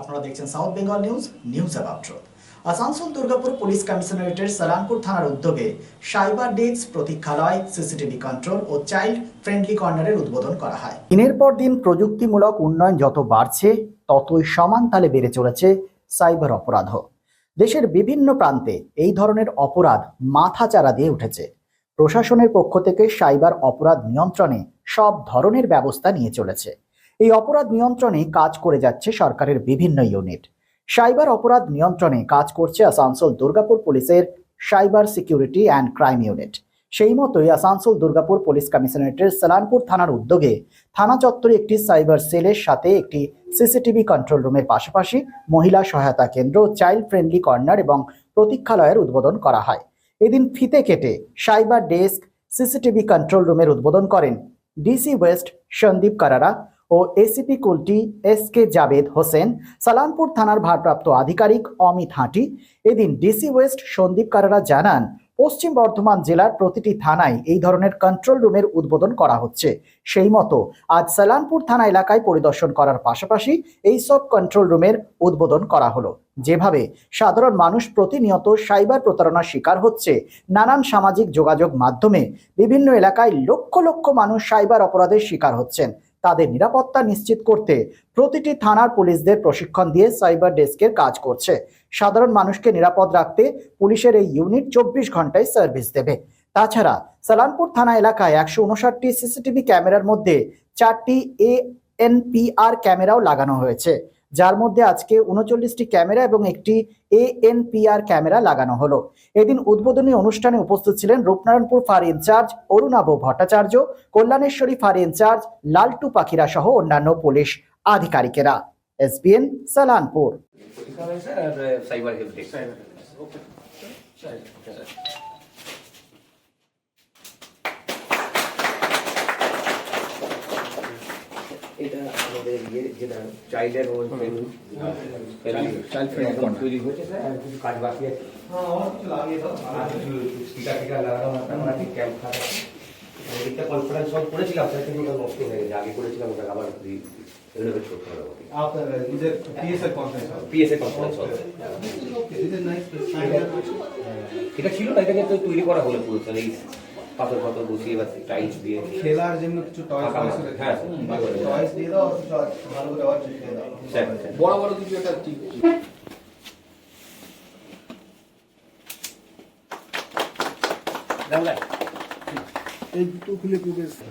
আপনারা দেখছেন South Bengal news news about truth Asansol Durgapur police কমিশনারেটের Salanpur থানার উদ্যোগে সাইবার ডেস্ক প্রতীক্ষালয় সিসিটিভি কন্ট্রোল ও চাইল্ড ফ্রেন্ডলি কর্নারের উদ্বোধন করা হয় দিনের পর দিন প্রযুক্তিমূলক উন্নয়ন যত বাড়ছে ততই সমান তালে বেড়ে চলেছে সাইবার অপরাধ দেশের বিভিন্ন প্রান্তে এই ধরনের অপরাধ মাথাচাড়া দিয়ে উঠেছে প্রশাসনের পক্ষ থেকে সাইবার অপরাধ নিয়ন্ত্রণে সব ধরনের ব্যবস্থা নিয়ে চলেছে এই অপরাধ নিয়ন্ত্রণে কাজ করে যাচ্ছে সরকারের বিভিন্ন ইউনিট সাইবার অপরাধ নিয়ন্ত্রণে কাজ করছে আসানসোল দুর্গাপুর পুলিশের cyber security and crime unit সেই মতোই আসানসোল দুর্গাপুর পুলিশ কমিশনারেটের সালানপুর থানার উদ্যোগে থানা চত্বরে একটি সাইবার সেলের সাথে একটি সিসিটিভি কন্ট্রোল রুমের পাশাপাশি মহিলা সহায়তা কেন্দ্র চাইল্ড ফ্রেন্ডলি কর্নার এবং প্রতীক্ষালয়ের উদ্বোধন করা হয় এদিন ফিতে কেটে সাইবার ডেস্ক সিসিটিভি কন্ট্রোল রুমের উদ্বোধন করেন ডিসি ওয়েস্ট সন্দীপ কারারা ও ACP Kulti S K Javed Hossain Salanpur থানার ভারপ্রাপ্ত আধিকারিক অমিত হাঁটি এদিন ডিসি ওয়েস্ট সন্দীপ কারারা জানান পশ্চিম বর্ধমান জেলার প্রতিটি থানায় এই ধরনের কন্ট্রোল রুমের উদ্বোধন করা হচ্ছে সেই মতো আজ সালানপুর থানা এলাকায় পরিদর্শন করার পাশাপাশি এই সব কন্ট্রোল রুমের উদ্বোধন করা হলো যেভাবে সাধারণ মানুষ প্রতিনিয়ত সাইবার প্রতারণার শিকার হচ্ছে নানান সামাজিক যোগাযোগ মাধ্যমে বিভিন্ন এলাকায় লক্ষ লক্ষ মানুষ সাইবার অপরাধের শিকার হচ্ছেন তাদের নিরাপত্তা নিশ্চিত করতে প্রতিটি থানার পুলিশদের প্রশিক্ষণ দিয়ে সাইবার ডেস্কের কাজ করছে সাধারণ মানুষকে নিরাপদ রাখতে পুলিশের এই ইউনিট চব্বিশ ঘন্টায় সার্ভিস দেবে তাছাড়া সালানপুর থানা এলাকায় একশো উনষাটটি সিসিটিভি ক্যামেরার মধ্যে চারটি এ এনপিআর ক্যামেরাও লাগানো হয়েছে যার মধ্যে আজকে উনচল্লিশটি ক্যামেরা এবং একটি এএনপিআর ক্যামেরা লাগানো হলো এদিন উদ্বোধনী অনুষ্ঠানে উপস্থিত ছিলেন রূপনারায়ণপুর ফার ইনচার্জ অরুণাভ ভট্টাচার্য কল্যাণেশ্বরী ফার ইনচার্জ লালটু পাখিরা সহ অন্যান্য পুলিশ আধিকারিকেরা এসবিএন সালানপুর সাইবার আমাদের ইয়ে যেটা চাইল্ডের ওই তৈরি হয়েছে স্যার কিছু কাজ বাকি আছে হ্যাঁ, আপনার ঠিক আগে করেছিলাম ওটা আবার আপনার নিজের পিএসএ কনফারেন্স পিএসএ কনফারেন্স হবে এটা ছিল না এটাকে তৈরি করা হলো পুরো স্যার পাথর পাথর বসিয়ে বা টাইলস দিয়ে খেলার জন্য কিছু টয়স হ্যাঁ, হ্যাঁ। দিয়ে দাও ভালো করে দাও বড় বড় কিছু একটা ঠিক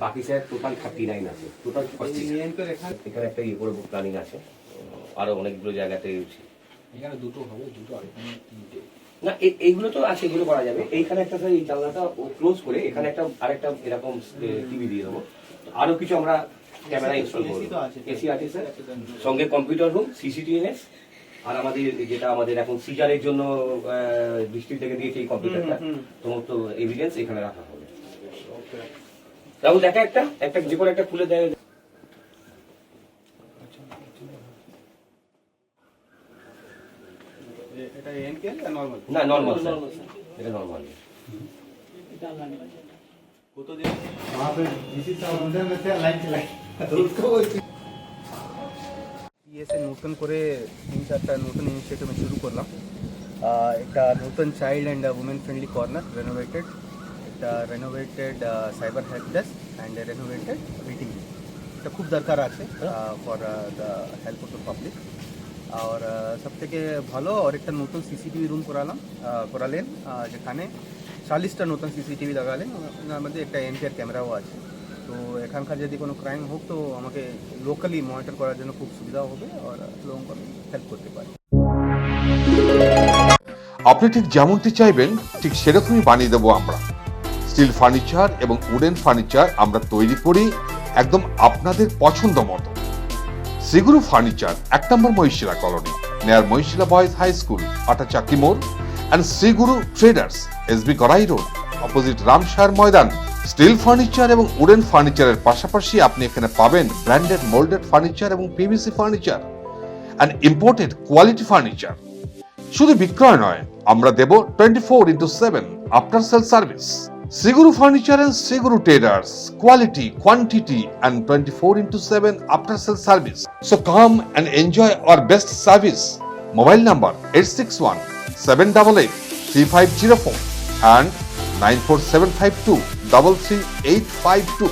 বাকি স্যার টোটাল থার্টি নাইন আছে টোটাল এখানে একটা ইয়ে প্ল্যানিং আছে আরো অনেকগুলো জায়গাতে এখানে দুটো হবে দুটো আর এখানে তিনটে না এইগুলো তো আছে এগুলো করা যাবে এইখানে একটা স্যার এই জানলাটা ক্লোজ করে এখানে একটা আরেকটা এরকম টিভি দিয়ে দেবো আরো কিছু আমরা ক্যামেরা ইনস্টল করবো এসি আছে স্যার সঙ্গে কম্পিউটার হোক সিসিটিভিএস আর আমাদের যেটা আমাদের এখন সিজারের জন্য ডিস্ট্রিক্ট থেকে দিয়েছে এই কম্পিউটারটা তোমার তো এভিডেন্স এখানে রাখা হবে তাহলে দেখা একটা একটা যে কোনো একটা খুলে দেয় এটা এন কে না নরমাল না নর্মাল স্যার এটা নর্মাল কত দিন वहां पे इसी साहब अंदर में थे लाइन चलाई तो उसको পিএসএ নতুন করে তিন চারটা নতুন ইনিশিয়েটিভ আমি শুরু করলাম আহ, একটা নতুন child and women friendly corner renovated একটা renovated cyber help desk and renovated meeting এটা খুব দরকার আছে for the help of the public আর সবথেকে ভালো আর একটা নতুন সিসিটিভি রুম করালাম করালেন যেখানে চাল্লিশটা নতুন সিসিটিভি লাগালেন ওনার মধ্যে একটা এনপিআর ক্যামেরাও আছে তো এখানকার যদি কোনো ক্রাইম হোক তো আমাকে লোকালি মনিটর করার জন্য খুব সুবিধা হবে আর লোক আমি হেল্প করতে পারি আপনি ঠিক যেমনটি চাইবেন ঠিক সেরকমই বানিয়ে দেবো আমরা স্টিল ফার্নিচার এবং উডেন ফার্নিচার আমরা তৈরি করি একদম আপনাদের পছন্দ মতো শ্রীগুরু ফার্নিচার এক number Mohishila colony near Mohishila boys high school Chaki মোড় and Shriguru traders S B Garai road opposite Ramsar Maidan steel furniture এবং উডেন ফার্নিচারের পাশাপাশি আপনি এখানে পাবেন ব্র্যান্ডেড মোল্ডেড ফার্নিচার এবং PVC furniture and imported quality furniture শুধু বিক্রয় নয় আমরা দেব twenty four into seven after sale service Shriguru furniture and Shriguru traders quality quantity and twenty four into seven after sale service So come and enjoy our best service. Mobile number 861-788-3504 and 94752-33852.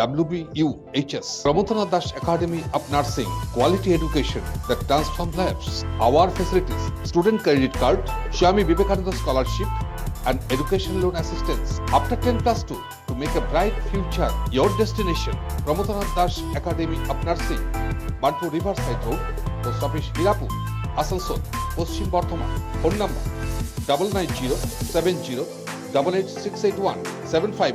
WBUHS. Ramotana Das Academy of Nursing. Quality education that transforms labs Our facilities, student credit card, Swami Vivekananda scholarship, and education loan assistance. After 10 plus 2, to make a bright future your destination. Ramotana dash Academy of Nursing. Bantu Riverside Road, Post Office Hirapur, Asansol, Paschim Bardhaman phone number double nine zero seven zero double eight six eight one seven five